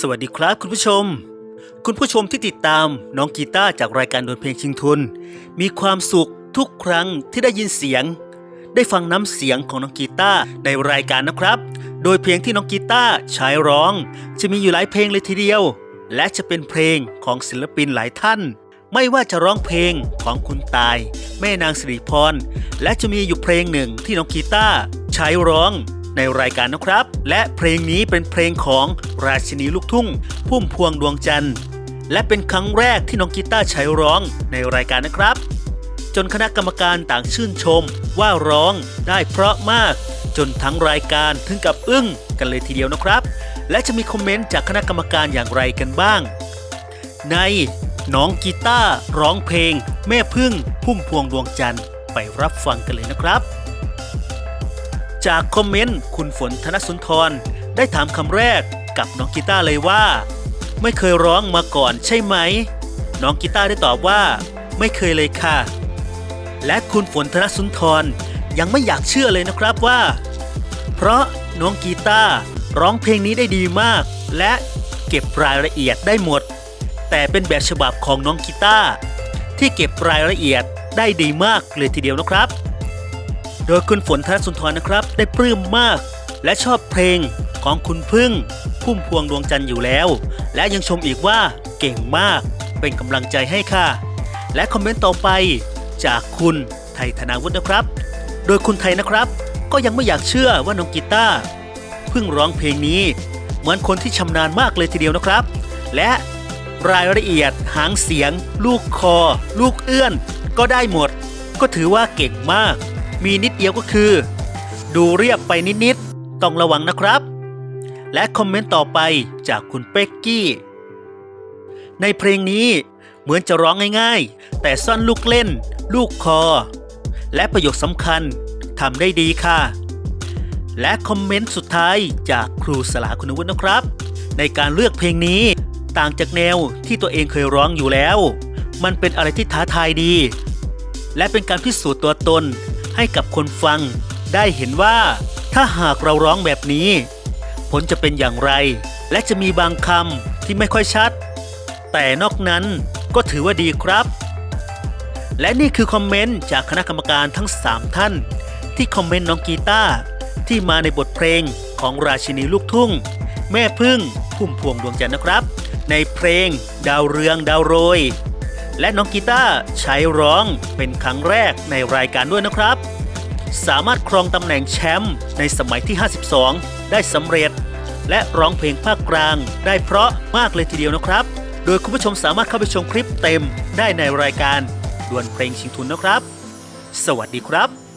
สวัสดีครับคุณผู้ชม คุณผู้ชมที่ติดตามน้องกีตาร์จากรายการดนเพลงชิงทุน มีความสุขทุกครั้งที่ได้ยินเสียง ได้ฟังน้ำเสียงของน้องกีตาร์ในรายการนะครับ โดยเพลงที่น้องกีตาร์ใช้ร้อง จะมีอยู่หลายเพลงเลยทีเดียว และจะเป็นเพลงของศิลปินหลายท่าน ไม่ว่าจะร้องเพลงของคุณตาย แม่นางสิริพรและจะมีอยู่เพลงหนึ่งที่น้องกีตาร์ใช้ร้อง ในรายการนะครับ และเพลงนี้เป็นเพลงของราชินีลูกทุ่ง พุ่มพวงดวงจันทร์ และเป็นครั้งแรกที่น้องกีตาร์ใช้ร้องในรายการนะครับ จนคณะกรรมการต่างชื่นชม ว่าร้องได้เพราะมาก จนทั้งรายการถึงกับอึ้งกันเลยทีเดียวนะครับ และจะมีคอมเมนต์จากคณะกรรมการอย่างไรกันบ้าง ในน้องกีตาร์ร้องเพลง แม่พึ่งพุ่มพวงดวงจันทร์ไปรับฟังกันเลยนะครับ จากคอมเมนต์คุณฝนธนสุนทร ได้ถามคำแรกกับน้องกีตาร์เลยว่า ไม่เคยร้องมาก่อนใช่ไหม น้องกีตาร์ได้ตอบว่า ไม่เคยเลยค่ะ และคุณฝนธนสุนทรยังไม่อยากเชื่อเลยนะครับว่า เพราะน้องกีตาร์ร้องเพลงนี้ได้ดีมาก และเก็บรายละเอียดได้หมด แต่เป็นแบบฉบับของน้องกีตาร์ที่เก็บรายละเอียดได้ดีมากเลยทีเดียวนะครับ โดยคุณฝนธนสุนทรนะครับ ได้ปลื้มมาก และชอบเพลงของคุณพึ่ง พุ่มพวงดวงจันทร์อยู่แล้ว และยังชมอีกว่าเก่งมาก เป็นกำลังใจให้ค่ะ และคอมเมนต์ต่อไป จากคุณไทยธนาวุฒินะครับ โดยคุณไทยนะครับ ก็ยังไม่อยากเชื่อว่าน้องกีตาร์เพิ่งร้องเพลงนี้ เหมือนคนที่ชำนาญมากเลยทีเดียวนะครับ และรายละเอียดหางเสียง ลูกคอ ลูกเอื้อน ก็ได้หมด ก็ถือว่าเก่งมาก มีนิดเดียวก็คือ ดูเรียบไปนิดๆ ต้องระวังนะครับ และคอมเมนต์ต่อไปจากคุณเป็กกี้ ในเพลงนี้เหมือนจะร้องง่ายๆ แต่ซ่อนลูกเล่น ลูกคอ และประโยคสำคัญทำได้ดีค่ะ และคอมเมนต์สุดท้ายจากครูสลาคุณวุฒินะครับ ในการเลือกเพลงนี้ต่างจากแนวที่ตัวเองเคยร้องอยู่แล้ว มันเป็นอะไรที่ท้าทายดี และเป็นการพิสูจน์ตัวตน ให้กับคนฟัง ได้เห็นว่า ถ้าหากเราร้องแบบนี้ ผลจะเป็นอย่างไร และจะมีบางคำที่ไม่ค่อยชัด แต่นอกนั้นก็ถือว่าดีครับ และนี่คือคอมเมนต์จากคณะกรรมการทั้ง 3 ท่าน ที่คอมเมนต์น้องกีตาร์ที่มาในบทเพลงของราชินีลูกทุ่ง แม่พึ่งพุ่มพวงดวงจันทร์นะครับ ในเพลงดาวเรืองดาวโรยและน้องกีตาร์ใช้ร้องเป็นครั้งแรกในรายการด้วยนะครับ สามารถครองตำแหน่งแชมป์ในสมัยที่ 52 ได้สำเร็จ และร้องเพลงภาคกลาง ได้เพราะมากเลยทีเดียวนะครับ โดยคุณผู้ชมสามารถเข้าไปชมคลิปเต็มได้ในรายการดวลเพลงชิงทุนนะครับ สวัสดีครับ